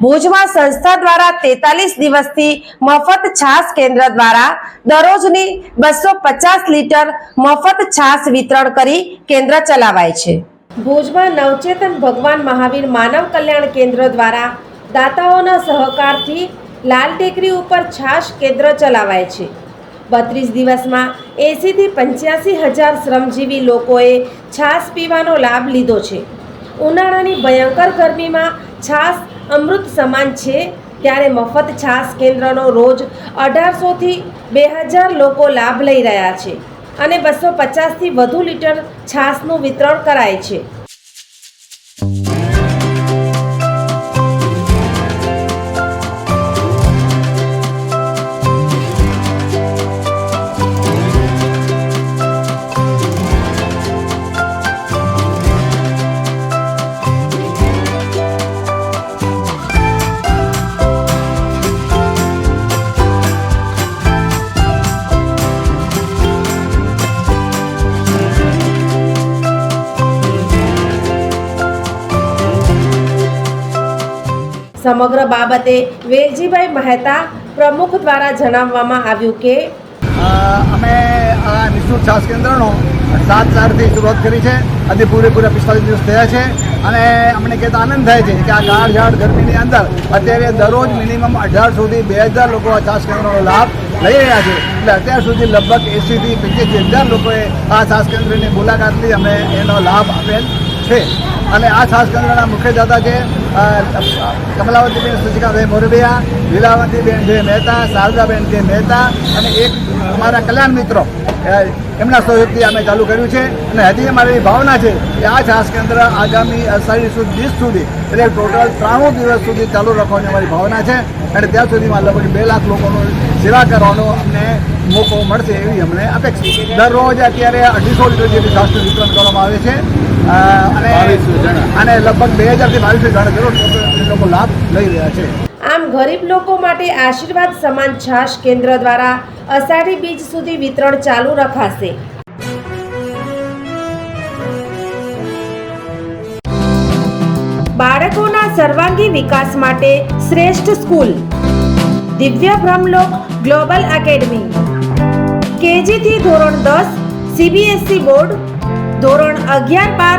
ભુજમાં સંસ્થા દ્વારા તેતાલીસ દિવસથી મફત છાસ કેન્દ્ર દ્વારા દરરોજની બસો પચાસ લીટર મફત છાસ વિતરણ કરી કેન્દ્ર ચલાવાય છે. ભુજમાં નવચેતન ભગવાન મહાવીર માનવ કલ્યાણ કેન્દ્ર દ્વારા દાતાઓના સહકારથી લાલ ટેકરી ઉપર છાશ કેન્દ્ર ચલાવાય છે. બત્રીસ દિવસમાં એંસીથી પંચ્યાસી હજાર શ્રમજીવી લોકોએ છાશ પીવાનો લાભ લીધો છે. ઉનાળાની ભયંકર ગરમીમાં છાશ અમૃત સમાન છે ત્યારે મફત છાસ કેન્દ્રનો રોજ અઢારસોથી બે હજાર લોકો લાભ લઈ રહ્યા છે. અને બસો પચાસથી વધુ લીટર છાસનું વિતરણ કરાય છે. સમગ્ર બાબતે વેલજીભાઈ મહેતા પ્રમુખ દ્વારા જણાવવામાં આવ્યું કે અમે આ નિઃશુલ્ક શ્વાસ કેન્દ્રનો સાત ચારથી શરૂઆત કરી છે. આજે પૂરેપૂરા પિસ્તાલીસ દિવસ થયા છે અને અમને કહેતા આનંદ થાય છે કે આ ગાઢ ગરમીની અંદર અત્યારે દરરોજ મિનિમમ અઢારસોથી બે હજાર લોકો આ શ્વાસ કેન્દ્રનો લાભ લઈ રહ્યા છે. એટલે અત્યાર સુધી લગભગ એંસીથી પંચ્યાસી હજાર લોકોએ આ શ્વાસ કેન્દ્રની મુલાકાત લઈ અમે એનો લાભ આપેલ છે. અને આ છાસ કેન્દ્રના મુખ્ય દાતા છે કમલાવતીબેન સુચિકાભાઈ મોરબિયા, લીલાવતીબેન જે મહેતા શારદાબેન જે મહેતા અને એક અમારા કલ્યાણ મિત્રો એમના સહયોગથી અમે ચાલુ કર્યું છે. અને હજી અમારી ભાવના છે કે આ છાસ કેન્દ્ર આગામી અષાઢી સુદ વીસ સુધી, એટલે ટોટલ ત્રાણું દિવસ સુધી ચાલુ રાખવાની અમારી ભાવના છે. અને ત્યાં સુધીમાં લગભગ બે લાખ લોકોનો સેવા કરવાનો અમને મોકો મળશે એવી અમને અપેક્ષા. દરરોજ અત્યારે અઢીસો લીટર જેટલી છાસનું વિતરણ કરવામાં આવે છે. અને લગભગ બે હજારથી બાવીસો જણા લોકો લાભ લઈ રહ્યા છે. આમ ગરીબ લોકો માટે આશીર્વાદ સમાન છાશ કેન્દ્ર દ્વારા અષાઢી બીજ સુધી વિતરણ ચાલુ રખાશે. બાળકોના સર્વાંગી વિકાસ માટે શ્રેષ્ઠ સ્કૂલ. દિવ્ય બ્રહ્મલોક ગ્લોબલ એકેડમી. કેજીથી ધોરણ દસ, સીબીએસઈ બોર્ડ, ધોરણ અગિયાર બાર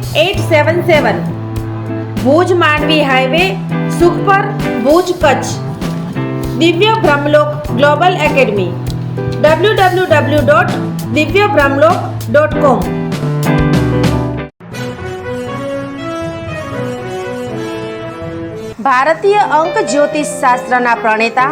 eight seven seven. Bhuj Mandvi highway Sukhpar Bhuj Kutch. Divya Brahmalok global academy. W W W dot Divya Brahmalok dot કોમ ભારતીય અંક જ્યોતિષ શાસ્ત્રના પ્રણેતા